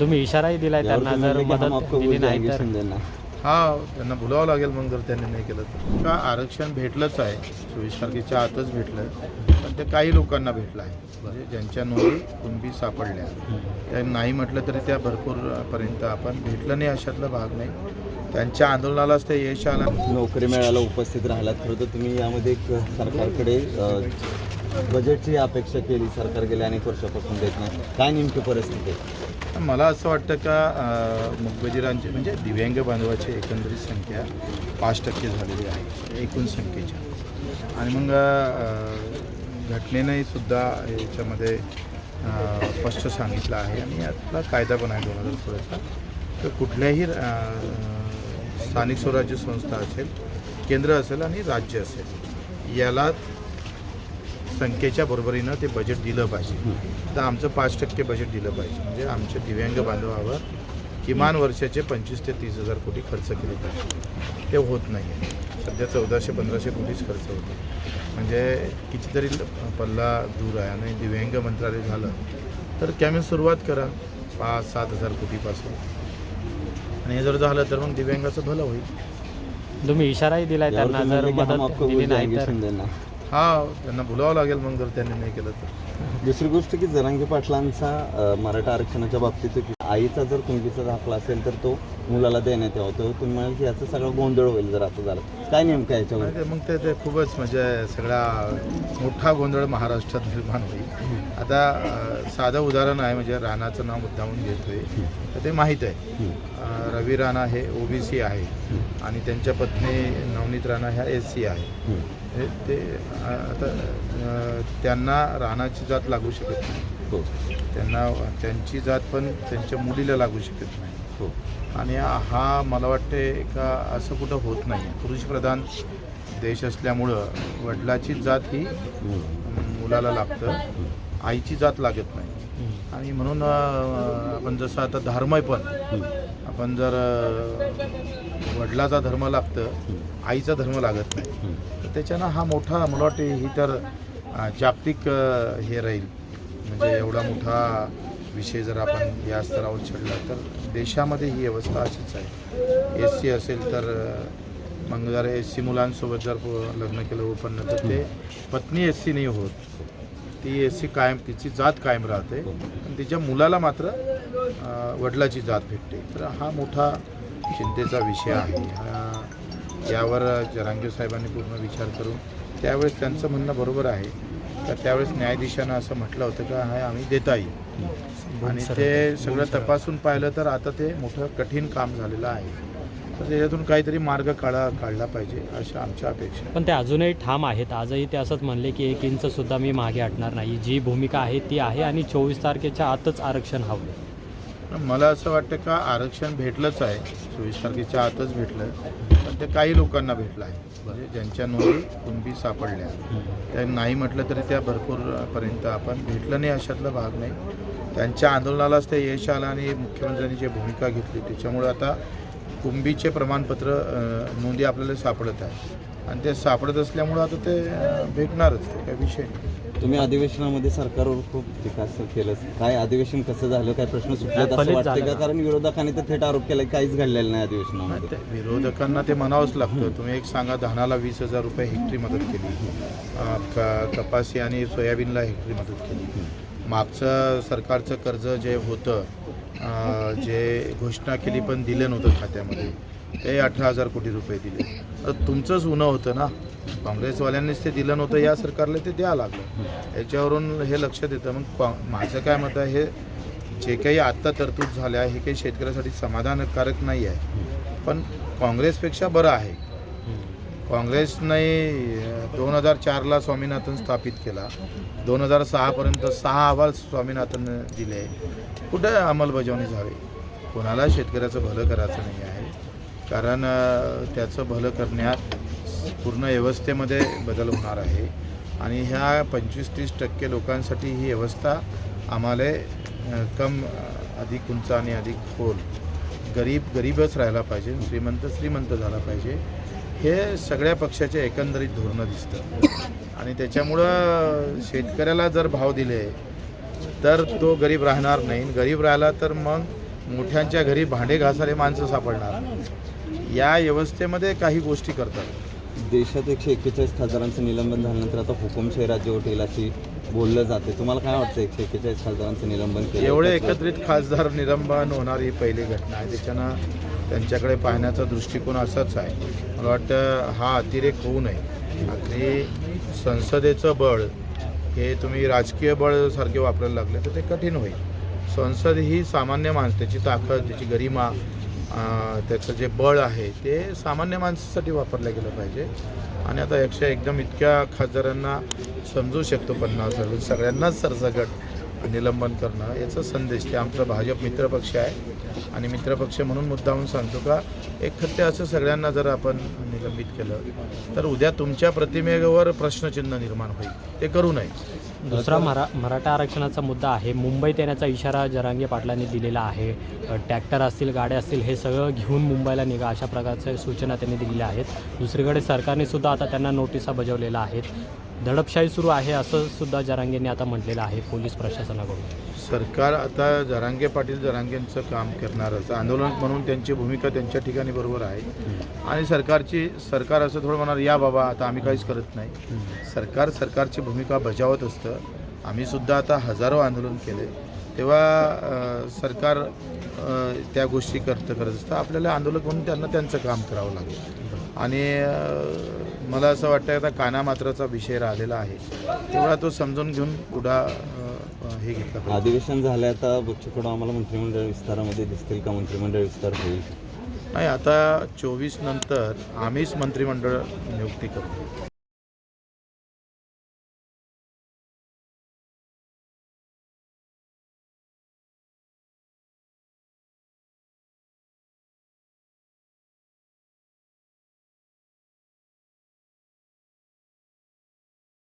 तुम्ही इशाराही दिलाय त्यांना जर मदत दिली नाही तर. शिंदेना हा त्यांना बोलावं लागेल मग जर त्यांनी नाही केलं तर. का आरक्षण भेटलंच आहे? चोवीस तारखेच्या आतच भेटलं पण ते काही लोकांना भेटलं आहे. म्हणजे ज्यांच्या नोंदी कुणबी सापडल्या. त्या नाही म्हटलं तरी त्या भरपूरपर्यंत आपण भेटलं नाही अशातला भाग नाही. त्यांच्या आंदोलनालाच ते यश आलं नोकरी मेळायला उपस्थित राहिलात. खरं तर तुम्ही यामध्ये एक सरकारकडे बजेटची अपेक्षा केली सरकार गेल्या अनेक वर्षापासून देत नाही. काय नेमकी परिस्थिती आहे? मला असं वाटतं का मुखबजीरांची म्हणजे दिव्यांग बांधवाची एकंदरीत संख्या पाच टक्के झालेली आहे एकूण संख्येच्या. आणि मग अं, घटनेने सुद्धा याच्यामध्ये स्पष्ट सांगितलं आहे. आणि यातला कायदा पण आहे दोन हजार सोळाचा. तर कुठल्याही स्थानिक स्वराज्य संस्था असेल केंद्र असेल आणि राज्य असेल याला संख्येच्या बरोबरीनं ते बजेट दिलं पाहिजे. तर आमचं पाच टक्के बजेट दिलं पाहिजे. म्हणजे आमच्या दिव्यांग बांधवावर किमान वर्षाचे पंचवीस ते तीस हजार कोटी खर्च केले पाहिजे ते होत नाही आहे सध्या चौदाशे पंधराशे कोटीच खर्च होतो. म्हणजे कितीतरी पल्ला दूर आहे आणि दिव्यांग मंत्रालय झालं तर कॅमेन सुरुवात करा. पाच सात हजार कोटीपासून. आणि हे जर झालं तर मग दिव्यांगाचं भलं होईल. तुम्ही इशाराही दिलाय यावर त्यांना जर मदत दिली नाही तर. हा त्यांना बोलावं लागेल मग जर त्यांनी नाही केलं तर. दुसरी गोष्ट की जरांगी पाटलांचा मराठा आरक्षणाच्या बाबतीत आईचा जर कुणबीचा दाखला असेल तर तो मुलाला देण्यात यावा. तर तुम्ही म्हणाल की याचा सगळा गोंधळ होईल जर असं झालं. काय नेमकं याच्यावर? मग ते खूपच म्हणजे सगळा मोठा गोंधळ महाराष्ट्रात निर्माण होईल. आता साधं उदाहरण आहे म्हणजे राणाचं नाव मुद्दामून घेतोय. तर ते माहीत आहे. रवी राणा हे ओबीसी आहे. आणि त्यांच्या पत्नी नवनीत राणा ह्या एस सी आहे. हं. ते आता त्यांना राणाची जात लागू शकत नाही. हो. त्यांना त्यांची जात पण त्यांच्या मुलीला लागू शकत नाही. हो. आणि हा मला वाटते का असं कुठं होत नाही. पुरुषप्रधान देश असल्यामुळं वडिलाची जात हं. मुलाला लागतं. आईची जात लागत नाही. आणि म्हणून आपण जसं आता धर्मय पण आपण जर वडिलाचा धर्म लागतं आईचा धर्म लागत नाही तर त्याच्यानं हा मोठा मला वाटते ही तर जागतिक हे राहील. म्हणजे एवढा मोठा विषय जर आपण या स्तरावर छेडला तर देशामध्ये ही अवस्था अशीच आहे. एस सी असेल तर मग जर एस सी मुलांसोबत जर पो- लग्न केलं ओपन तर ते पत्नी एस सी नाही होत. ती एस सी कायम तिची जात कायम राहते. पण तिच्या मुलाला मात्र वडिलाची जात भेटते. तर हा मोठा चिंतेचा विषय आहे. हा यावर जरांगे साहेबांनी पूर्ण विचार करून त्यावेळेस त्यांचं म्हणणं बरोबर आहे. तर त्यावेळेस न्यायाधीशानं असं म्हटलं होतं का हा आम्ही देता येईल आणि ते सगळं तपासून पाहिलं तर आता ते मोठं कठीण काम झालेलं आहे. तर त्याच्यातून काहीतरी मार्ग काढा काढला पाहिजे अशा आमच्या अपेक्षा. पण ते अजूनही ठाम आहेत. आजही ते असंच म्हणले की एक इंच सुद्धा मी मागे हटणार नाही. जी भूमिका आहे ती आहे आणि चोवीस तारखेच्या आतच आरक्षण हवं मला असं वाटतं का आरक्षण भेटलंच आहे. चोवीस तारखेच्या आतच भेटलं. पण ते काही लोकांना भेटलं आहे. म्हणजे ज्यांच्या नोंदी कुणबी सापडल्या. त्या नाही म्हटलं तरी त्या भरपूरपर्यंत आपण भेटलं नाही अशातला भाग नाही. त्यांच्या आंदोलनालाच ते यश आलं आणि मुख्यमंत्र्यांनी जी भूमिका घेतली त्याच्यामुळे आता कुंभीचे प्रमाणपत्र नोंदी आपल्याला सापडत आहे आणि ते सापडत असल्यामुळं आता ते भेटणारच ते काही विषय नाही. तुम्ही अधिवेशनामध्ये सरकारवर खूप टीकास केलं. काय अधिवेशन कसं झालं काय प्रश्न सुटलेत असं वाटतं का? कारण विरोधकांनी तर थेट आरोप केला काहीच घडलेलं नाही अधिवेशनामध्ये. ते विरोधकांना ते म्हणावंच लागतं. तुम्ही एक सांगा धानाला वीस हजार रुपये हेक्टरी मदत केली. अं, क कपासी आणि सोयाबीनला हेक्टरी मदत केली. मागचं सरकारचं कर्ज जे होतं जे घोषणा केली पण दिलं नव्हतं खात्यामध्ये ते अठरा हजार कोटी रुपये दिले. तर तुमचंच उणं होतं ना? काँग्रेसवाल्यांनीच ते दिलं नव्हतं या सरकारला ते द्या लागलं. याच्यावरून हे लक्षात येतं मग माझं काय मत आहे हे जे काही आत्ता तरतूद झाल्या हे काही शेतकऱ्यासाठी समाधानकारक नाही आहे. पण काँग्रेसपेक्षा बरं आहे. काँग्रेसने दोन हजार चारला स्वामीनाथन स्थापित केला. दोन हजार सहापर्यंत सहा अहवाल स्वामीनाथन दिले. कुठं अंमलबजावणी झाली? कोणाला? शेतकऱ्याचं भलं करायचं नाही आहे. कारण त्याचं भलं करण्यात पूर्ण व्यवस्थेमध्ये बदल होणार आहे. आणि ह्या पंचवीस तीस टक्के लोकांसाठी ही व्यवस्था आम्हाला कम अधिक उंच आणि अधिक खोल. गरीब गरीबच राहायला पाहिजे. श्रीमंत श्रीमंत झाला पाहिजे. हे सगळ्या पक्षाचे एकंदरीत धोरणं दिसतं. आणि त्याच्यामुळं शेतकऱ्याला जर भाव दिले तर तो गरीब राहणार नाही. गरीब राहिला तर मग मोठ्यांच्या घरी भांडे घासारे माणसं सापडणार या व्यवस्थेमध्ये काही गोष्टी करतात. देशात एकशे एक्केचाळीस खासदारांचं निलंबन झाल्यानंतर आता हुकुमशाही राज्यवट येईल अशी बोललं जाते तुम्हाला काय वाटतं एकशे एक्केचाळीस खासदारांचं निलंबन केलं? एवढे एकत्रित खासदार निलंबन होणार ही पहिली घटना आहे. त्याच्यानं त्यांच्याकडे पाहण्याचा दृष्टिकोन असाच आहे. मला वाटतं हा अतिरेक होऊ नये. आणि संसदेचं बळ हे तुम्ही राजकीय बळ सारखे वापरायला लागले तर ते कठीण होईल. संसद ही सामान्य माणसाची त्याची ताकद त्याची गरिमा त्याचं जे बळ आहे ते सामान्य माणसासाठी वापरलं गेलं पाहिजे. आणि आता एकशे एकदम इतक्या खासदारांना समजू शकतो पन्नास सगळ्यांनाच सरसगट निलंबन करणं याचा संदेश ते आमचा भाजप मित्रपक्ष आहे. आणि मित्रपक्ष म्हणून मुद्दाहून सांगतो का एक खट्टे असं सगळ्यांना जर आपण निलंबित केलं तर उद्या तुमच्या प्रतिमेवर प्रश्नचिन्ह निर्माण होईल. ते करू नये. दुसरा मरा मराठा आरक्षणाचा मुद्दा आहे. मुंबईत येण्याचा इशारा जरांगे पाटलांनी दिलेला आहे. ट्रॅक्टर असतील गाड्या असतील हे सगळं घेऊन मुंबईला निघा अशा प्रकारच्या सूचना त्यांनी दिलेल्या आहेत. दुसरीकडे सरकारने सुद्धा आता त्यांना नोटिसा बजावलेल्या आहेत. दडपशाही सुरू आहे असं सुद्धा जरांगेंनी आता म्हटलेलं आहे पोलीस प्रशासनाकडून. सरकार आता जरांगे पाटील जरांगेंचं काम करणारच. आंदोलन म्हणून त्यांची भूमिका त्यांच्या ठिकाणी बरोबर आहे. आणि सरकारची सरकार असं थोडं म्हणणार या बाबा आता आम्ही काहीच करत नाही. सरकार सरकारची भूमिका बजावत असतं. आम्ही सुद्धा आता हजारो आंदोलन केले. तेव्हा सरकार त्या गोष्टी करतं करत असतं. आपल्याला आंदोलक म्हणून त्यांना त्यांचं काम करावं लागेल. आणि मला असं वाटतं आता कानामात्राचा विषय राहिलेला आहे. तेवढा तो समजून घेऊन पुढा हे घेतला अधिवेशन झालं आता बच्चू कडू आम्हाला मंत्रिमंडळ विस्तारामध्ये दिसतील का? मंत्रिमंडळ विस्तार होईल. नाही आता चोवीस नंतर आम्हीच मंत्रिमंडळ नियुक्ती करू.